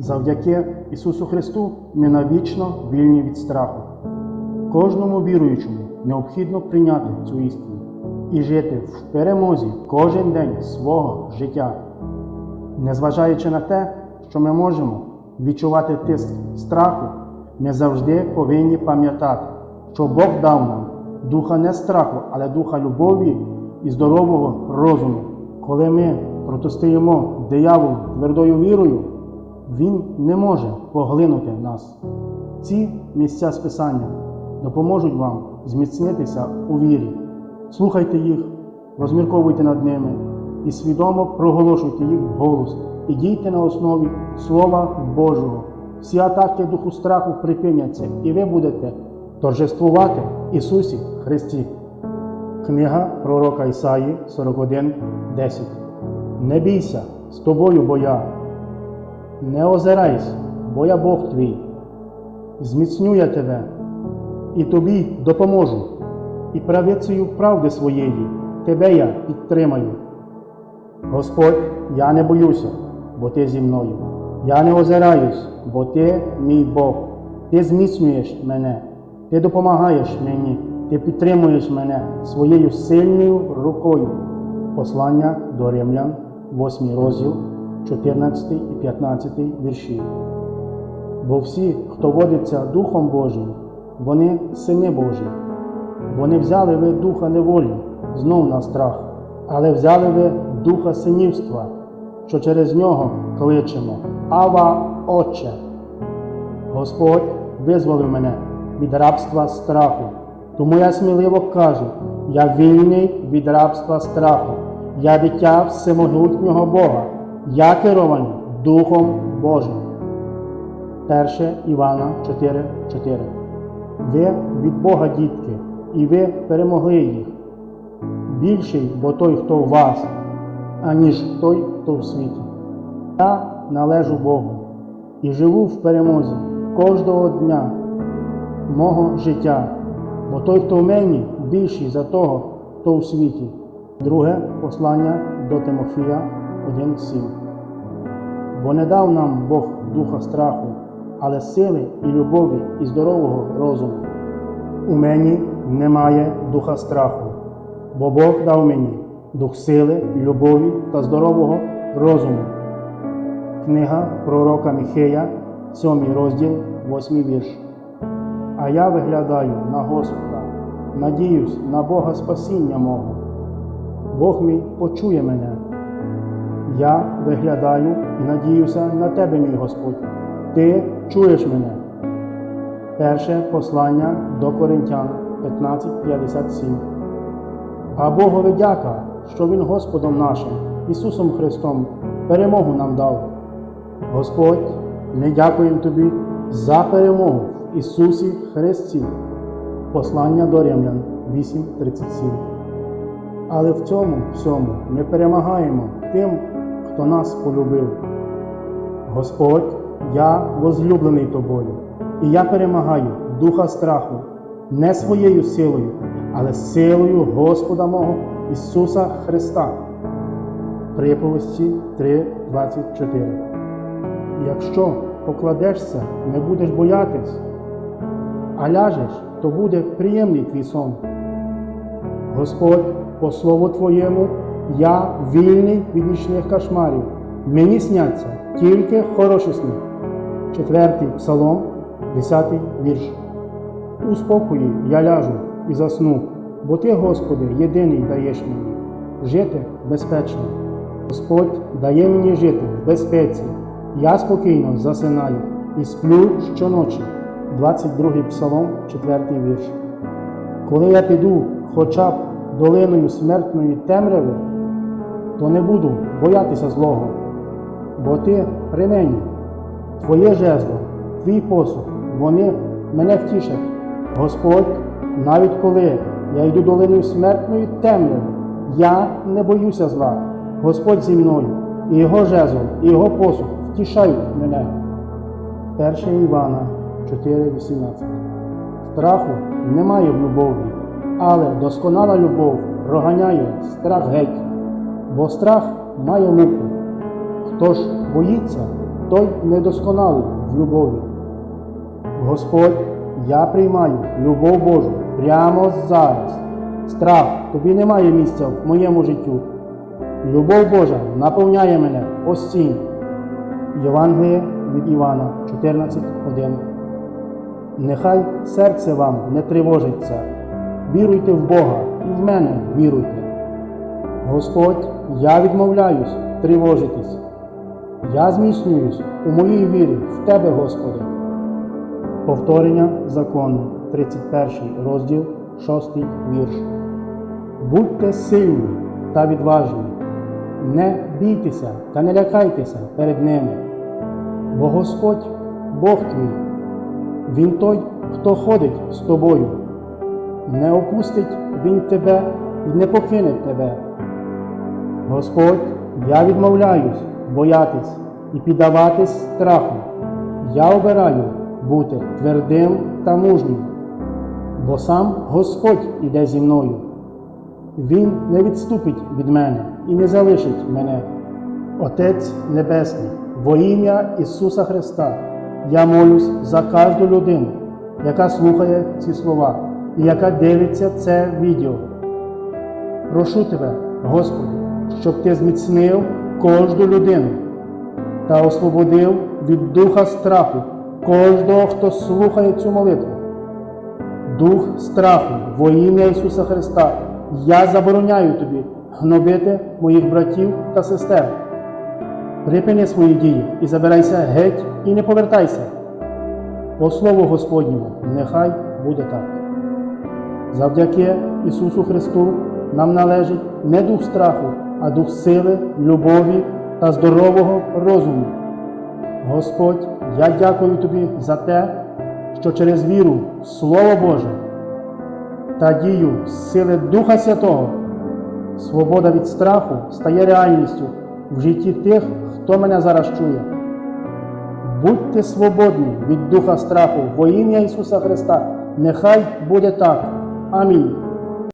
Завдяки Ісусу Христу ми навічно вільні від страху. Кожному віруючому необхідно прийняти цю істину і жити в перемозі кожен день свого життя. Незважаючи на те, що ми можемо відчувати тиск страху, ми завжди повинні пам'ятати, що Бог дав нам духа не страху, але духа любові і здорового розуму. Коли ми протистоїмо дияволу твердою вірою, він не може поглинути нас. Ці місця списання допоможуть вам зміцнитися у вірі. Слухайте їх, розмірковуйте над ними і свідомо проголошуйте їх вголос і дійте на основі Слова Божого. Всі атаки духу страху припиняться, і ви будете торжествувати Ісусі Христі. Книга пророка Ісаї 41.10 Не бійся, з тобою бо я. Не озирайся, бо я Бог твій. Зміцню я тебе, і тобі допоможу, і правицею правди своєї тебе я підтримаю. Господь, я не боюся, бо ти зі мною. Я не озираюсь, бо ти мій Бог. Ти зміцнюєш мене, ти допомагаєш мені, ти підтримуєш мене своєю сильною рукою. Послання до римлян, 8 розділ, 14 і 15 вірші. Бо всі, хто водиться Духом Божим, вони сини Божі. Бо не взяли ви духа неволі знов на страх, але взяли ви духа синівства, що через нього кличемо Ава Отче. Господь визволив мене від рабства страху. Тому я сміливо кажу: я вільний від рабства страху, я дитя всемогутнього Бога, я керований Духом Божим. 1 Івана 4,4 Ви від Бога дітки, і ви перемогли їх. Більший, бо той, хто в вас, аніж той, хто в світі. Я належу Богу і живу в перемозі кожного дня мого життя, бо той, хто в мені, більший за того, хто у світі. Друге послання до Тимофія 1,7 Бо не дав нам Бог духа страху, але сили і любові і здорового розуму. У мені немає духа страху, бо Бог дав мені дух сили, любові та здорового розуму. Книга пророка Міхея, 7 розділ, 8 вірш. А я виглядаю на Господа, надіюсь на Бога спасіння мого. Бог мій почує мене. Я виглядаю і надіюся на тебе, мій Господь. Ти чуєш мене. Перше послання до Коринтян 15.57. А Богові дяка, що Він Господом нашим, Ісусом Христом, перемогу нам дав. Господь, ми дякуємо Тобі за перемогу в Ісусі Христі. Послання до Римлян 8.37. Але в цьому всьому ми перемагаємо тим, хто нас полюбив. Господь, я возлюблений тобою, і я перемагаю духа страху не своєю силою, але силою Господа мого Ісуса Христа. Приповісті 3.24. Якщо покладешся, не будеш боятись, а ляжеш, то буде приємний твій сон. Господь, по слову Твоєму, я вільний від нічних кошмарів. Мені сняться тільки хороші сни. Четвертий псалом, десятий вірш. У спокої я ляжу і засну, бо Ти, Господи, єдиний даєш мені жити безпечно. Господь дає мені жити в безпеці. Я спокійно засинаю і сплю щоночі. 22 псалом, 4 вірш. Коли я піду хоча б долиною смертної темряви, то не буду боятися злого, бо ти при мені, твоє жезло, твій посух, вони мене втішать. Господь, навіть коли я йду долиною смертної темряви, я не боюся зла. Господь зі мною, і його жезл, і його посух втішають мене. 1 Івана 4,18 Страху немає в любові, але досконала любов проганяє страх геть, бо страх має муку. Хто ж боїться, той недосконалий в любові. Господь, я приймаю любов Божу прямо зараз. Страх, тобі немає місця в моєму життю. Любов Божа наповняє мене постійно. Євангеліє від Івана 14.1 Нехай серце вам не тривожиться. Віруйте в Бога і в мене віруйте. Господь, я відмовляюсь тривожитись. Я зміцнююсь у моїй вірі в Тебе, Господи. Повторення закону, 31 розділ, 6 вірш. Будьте сильні та відважні, не бійтеся та не лякайтеся перед ними, бо Господь Бог твій, Він той, хто ходить з тобою. Не опустить Він тебе і не покине тебе. Господь, я відмовляюсь боятись і піддаватись страху. Я обираю бути твердим та мужнім, бо сам Господь іде зі мною. Він не відступить від мене і не залишить мене. Отець Небесний, во ім'я Ісуса Христа, я молюсь за кожну людину, яка слухає ці слова і яка дивиться це відео. Прошу тебе, Господи, щоб ти зміцнив кожну людину та освободив від духа страху кожного, хто слухає цю молитву. Дух страху во ім'я Ісуса Христа, я забороняю тобі гнобити моїх братів та сестер. Припини свої дії і забирайся геть і не повертайся. По слову Господньому, нехай буде так. Завдяки Ісусу Христу нам належить не дух страху, а дух сили, любові та здорового розуму. Господь, я дякую Тобі за те, що через віру в Слово Боже та дію сили Духа Святого свобода від страху стає реальністю в житті тих, хто мене зараз чує. Будьте свободні від духа страху во ім'я Ісуса Христа. Нехай буде так. Амінь.